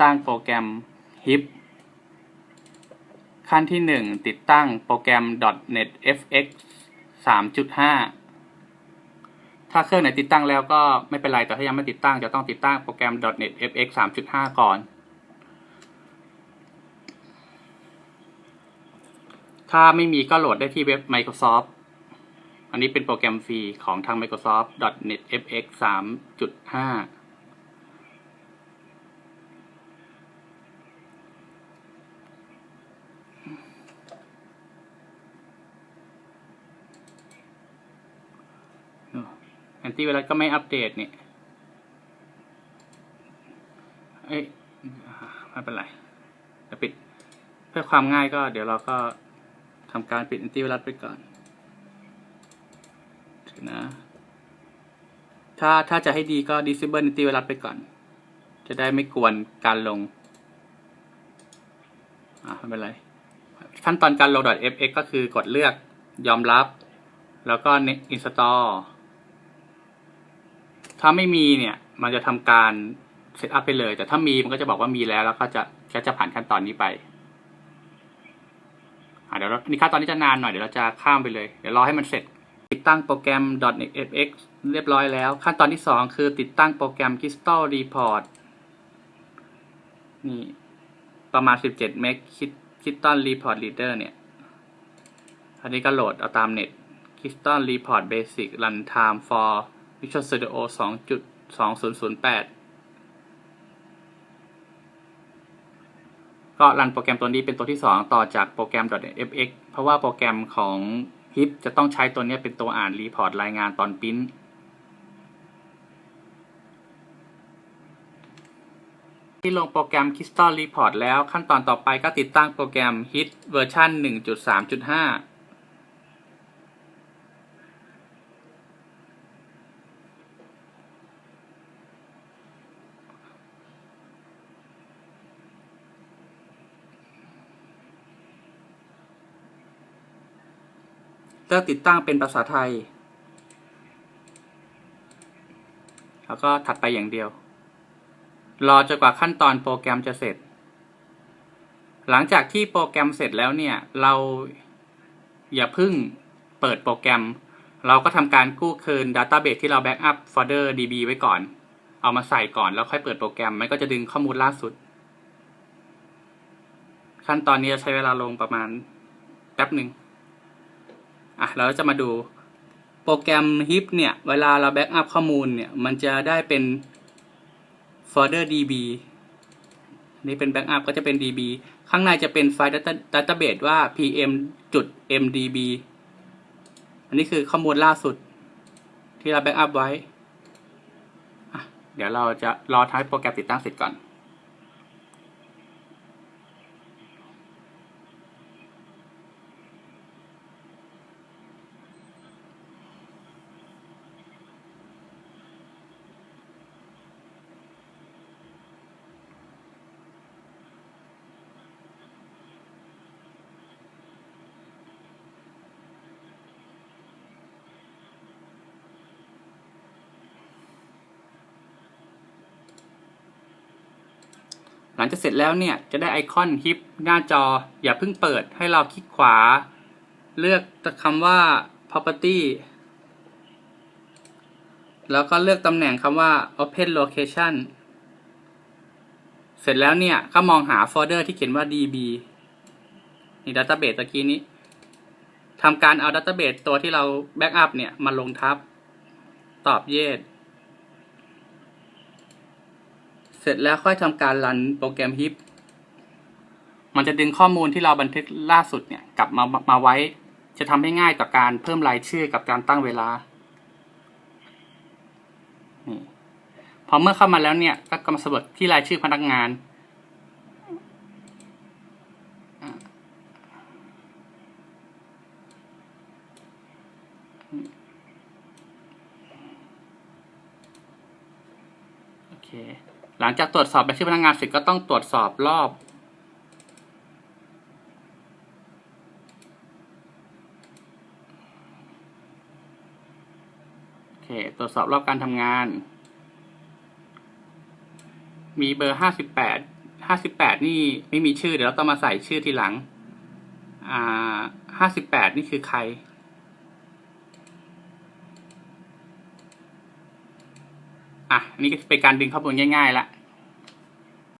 ตั้งโปรแกรม HIP ขั้นที่ 1 ติดตั้งโปรแกรม .NET-FX 3.5 ถ้าเครื่องไหนติดตั้งแล้วก็ไม่เป็นไร แต่ถ้ายังไม่ติดตั้งจะต้องติดตั้งโปรแกรม .NET-FX 3.5 ก่อน ถ้าไม่มีก็โหลดได้ที่เว็บ Microsoft อันนี้เป็นโปรแกรมฟรีของทาง Microsoft .NET-FX 3.5 แอนตี้ไวรัสก็ไม่อัปเดตเนี่ยเอ้ยไม่เป็นไรเดี๋ยวปิด เพื่อความง่ายก็ เดี๋ยวเราก็ทำการปิดแอนตี้ไวรัสไปก่อนนะถ้าถ้าจะให้ดีก็ disable แอนตี้ไวรัสไปก่อน จะได้ไม่กวนการลง อ่าไม่เป็นไร ขั้นตอนการลง .fx ก็คือกดเลือกยอมรับ แล้วก็ install ถ้าไม่มีเนี่ยมันจะทำการเซตอัพไปเลย แต่ถ้ามีมันก็จะบอกว่ามีแล้ว แล้วก็จะก็จะผ่านขั้นตอนนี้ไปอ่าเดี๋ยวนี่ขั้นตอนนี้จะนานหน่อยเดี๋ยวเราจะข้ามไปเลย เดี๋ยวรอให้มันเสร็จ ติดตั้งโปรแกรม .fx เรียบร้อยแล้ว ขั้นตอนที่ 2 คือติดตั้งโปรแกรม Crystal Report นี่ประมาณ 17 เมก Crystal Report Reader เนี่ย อันนี้ก็โหลดเอาตามเน็ต Crystal Report Basic Runtime for Visual Studio 2.2008 ก็รันโปรแกรมตัวนี้เป็นตัวที่ 2 ต่อจากโปรแกรม .fx เพราะว่าโปรแกรมของ HIP จะต้องใช้ตัวนี้เป็นตัวอ่านรีพอร์ตรายงานตอนปริ้นที่ลงโปรแกรม Crystal Report แล้วขั้นตอนต่อไปก็ติดตั้งโปรแกรม HIT เวอร์ชัน1.3.5 เลือกติดตั้งเป็นภาษาไทย แล้วก็ถัดไปอย่างเดียว รอจนกว่าขั้นตอนโปรแกรมจะเสร็จ หลังจากที่โปรแกรมเสร็จแล้วเนี่ย เราอย่าเพึ่งเปิดโปรแกรม เราก็ทำการกู้คืน Database ที่เราแบ็กอัพโฟลเดอร์ DB ไว้ก่อน เอามาใส่ก่อนแล้วค่อยเปิดโปรแกรม มันก็จะดึงข้อมูลล่าสุด ขั้นตอนนี้จะใช้เวลาลงประมาณแป๊บหนึ่ง อะเราจะมาดูโปรแกรม HIP เนี่ย เวลาเราแบ็กอัพข้อมูลเนี่ย มันจะได้เป็นโฟลเดอร์ DB นี่เป็นแบ็กอัพก็จะเป็น DB ข้างในจะเป็นไฟล์ database ว่า pm จุด mdb อันนี้คือข้อมูลล่าสุดที่เราแบ็กอัพไว้อะเดี๋ยวเราจะรอท้ายโปรแกรมติดตั้งเสร็จก่อน หลังจากเสร็จแล้วเนี่ยจะได้ไอคอนฮิปหน้าจอ อย่าเพิ่งเปิดให้เราคลิกขวา เลือกคำว่า property แล้วก็เลือกตำแหน่งคำว่า open location เสร็จแล้วเนี่ยก็มองหาโฟลเดอร์ที่เขียนว่า db ในี่ database ตะกี้นี้ทำการเอา database ตัวที่เราแบ็กอัพเนี่ยมาลงทับ ตอบ yes เส สร็จแล้วค่อยทำการรันโปรแกรม HIP มันจะดึงข้อมูลที่เราบันทึกล่าสุดเนี่ยกลับมามาไว้ จะทำให้ง่ายต่อการเพิ่มรายชื่อกับการตั้งเวลานี่พอเมื่อเข้ามาแล้วเนี่ยก็มาสำรวจที่รายชื่อพนักงาน โอเค หลังจากตรวจสอบรายชื่อพนักงานเสร็จก็ต้องตรวจสอบรอบโอเคตรวจสอบรอบการทำงาน มีเบอร์ห้าสิบแปดห้าสิบแปดนี่ไม่มีชื่อเดี๋ยวเราต้องมาใส่ชื่อทีหลัง อ่าห้าสิบแปดนี่คือใคร อะอันนี้ก็เป็นการดึงข้อมูลง่ายๆละ